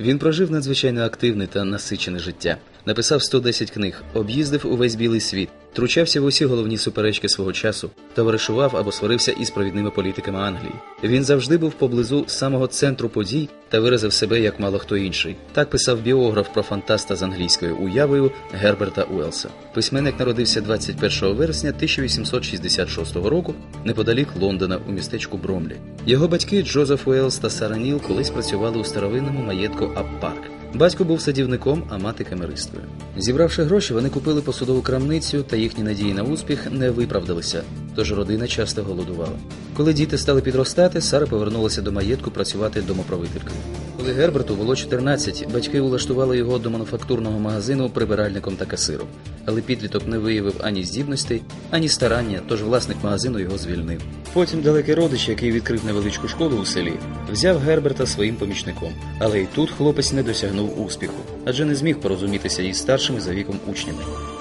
Він прожив надзвичайно активне та насичене життя. Написав 110 книг, об'їздив увесь білий світ, тручався в усі головні суперечки свого часу, товаришував або сварився із провідними політиками Англії. Він завжди був поблизу самого центру подій та виразив себе як мало хто інший. Так писав біограф про фантаста з англійською уявою Герберта Уелса. Письменник народився 21 вересня 1866 року неподалік Лондона у містечку Бромлі. Його батьки Джозеф Уелс та Сара Ніл колись працювали у старовинному маєтку Аппарк. Батько був садівником, а мати камеристкою. Зібравши гроші, вони купили посудову крамницю, та їхні надії на успіх не виправдалися, тож родина часто голодувала. Коли діти стали підростати, Сара повернулася до маєтку працювати домоправителькою. Коли Герберту було 14, батьки улаштували його до мануфактурного магазину прибиральником та касиром. Але підліток не виявив ані здібностей, ані старання, тож власник магазину його звільнив. Потім далекий родич, який відкрив невеличку школу у селі, взяв Герберта своїм помічником. Але й тут хлопець не досягнув успіху, адже не зміг порозумітися із старшими за віком учнями.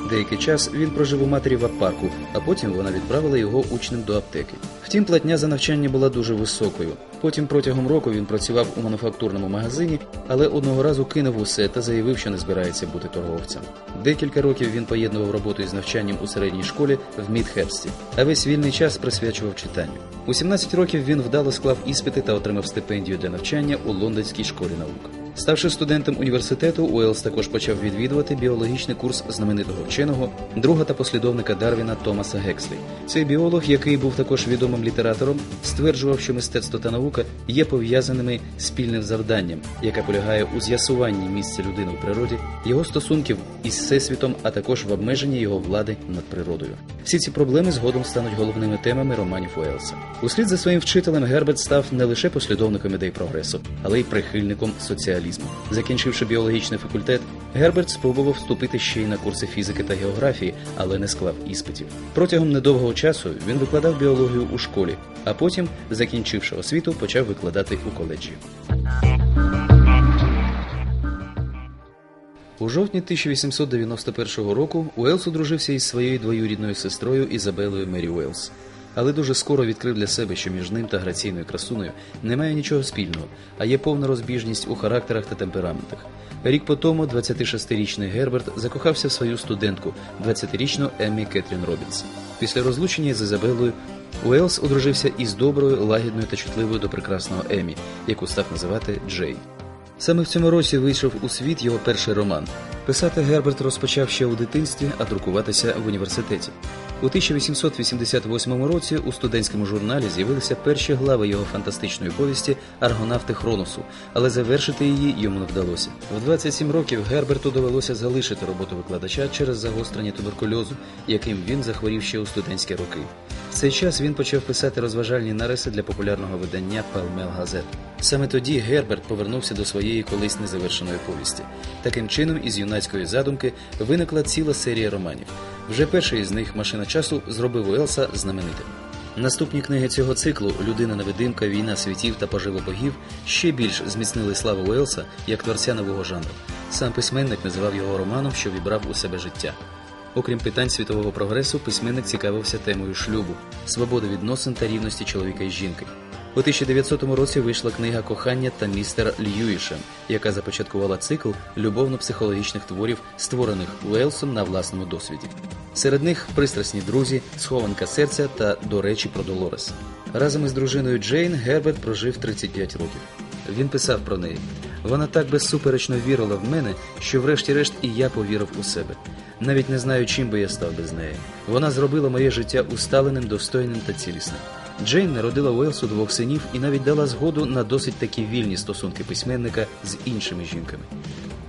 Деякий час він прожив у матері в апарку, а потім вона відправила його учнем до аптеки. Втім, платня за навчання була дуже високою. Потім протягом року він працював у мануфактурному магазині, але одного разу кинув усе та заявив, що не збирається бути торговцем. Декілька років він поєднував роботу із навчанням у середній школі в Мідхерсті, а весь вільний час присвячував читанню. У 17 років він вдало склав іспити та отримав стипендію для навчання у Лондонській школі наук. Ставши студентом університету, Уелс також почав відвідувати біологічний курс знаменитого вченого, друга та послідовника Дарвіна Томаса Гекслі. Цей біолог, який був також відомим літератором, стверджував, що мистецтво та наука є пов'язаними спільним завданням, яке полягає у з'ясуванні місця людини у природі, його стосунків із всесвітом, а також в обмеженні його влади над природою. Всі ці проблеми згодом стануть головними темами романів Уелса. Услід за своїм вчителем Герберт став не лише послідовником ідей прогресу, але й прихильником соціалізму. Закінчивши біологічний факультет, Герберт спробував вступити ще й на курси фізики та географії, але не склав іспитів. Протягом недовгого часу він викладав біологію у школі, а потім, закінчивши освіту, почав викладати у коледжі. У жовтні 1891 року Уелс одружився із своєю двоюрідною сестрою Ізабелою Мері Уелс. Але дуже скоро відкрив для себе, що між ним та граційною красуною немає нічого спільного, а є повна розбіжність у характерах та темпераментах. Рік по тому 26-річний Герберт закохався в свою студентку, 20-річну Еммі Кетрін Робінс. Після розлучення з Ізабелою Уелс одружився із доброю, лагідною та чутливою до прекрасного Еммі, яку став називати Джей. Саме в цьому році вийшов у світ його перший роман. Писати Герберт розпочав ще у дитинстві, а друкуватися в університеті. У 1888 році у студентському журналі з'явилися перші глави його фантастичної повісті Аргонавти Хроносу, але завершити її йому не вдалося. В 27 років Герберту довелося залишити роботу викладача через загострення туберкульозу, яким він захворів ще у студентські роки. Цей час він почав писати розважальні нариси для популярного видання Палмел Газет. Саме тоді Герберт повернувся до своєї колись незавершеної повісті. Таким чином, із юнацької задумки виникла ціла серія романів. Вже перший із них машина часу зробив Уелса знаменитим. Наступні книги цього циклу Людина невидимка, війна світів та пожива богів ще більш зміцнили славу Уелса як творця нового жанру. Сам письменник називав його романом, що вібрав у себе життя. Окрім питань світового прогресу, письменник цікавився темою шлюбу, свободи відносин та рівності чоловіка і жінки. У 1900 році вийшла книга Кохання та містер Льюішем, яка започаткувала цикл любовно-психологічних творів, створених Уелсом на власному досвіді. Серед них пристрасні друзі, схованка серця та до речі про Долорес. Разом із дружиною Джейн Герберт прожив 35 років. Він писав про неї. Вона так безсуперечно вірила в мене, що врешті-решт і я повірив у себе. Навіть не знаю, чим би я став без неї. Вона зробила моє життя усталеним, достойним та цілісним. Джейн народила Уелсу двох синів і навіть дала згоду на досить такі вільні стосунки письменника з іншими жінками.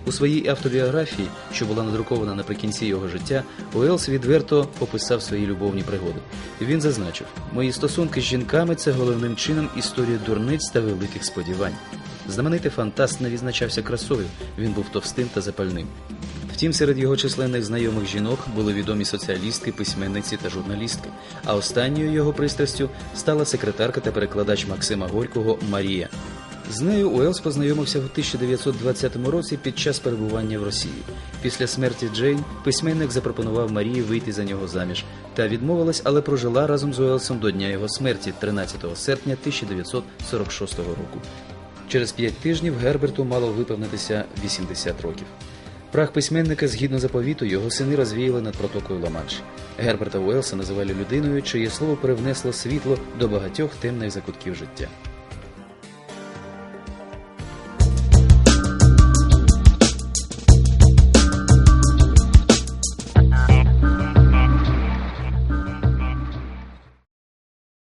У своїй автобіографії, що була надрукована наприкінці його життя, Уелс відверто описав свої любовні пригоди. Він зазначив: мої стосунки з жінками це головним чином історія дурниць та великих сподівань. Знаменитий фантаст не відзначався красою, він був товстим та запальним. Втім, серед його численних знайомих жінок були відомі соціалістки, письменниці та журналістки. А останньою його пристрастю стала секретарка та перекладач Максима Горького Марія. З нею Уелс познайомився в 1920 році під час перебування в Росії. Після смерті Джейн письменник запропонував Марії вийти за нього заміж та відмовилась, але прожила разом з Уелсом до дня його смерті 13 серпня 1946 року. Через п'ять тижнів Герберту мало виповнитися 80 років. Прах письменника згідно заповіту його сини розвіяли над протокою Ламанш. Герберта Уелса називали людиною, чиє слово привнесло світло до багатьох темних закутків життя.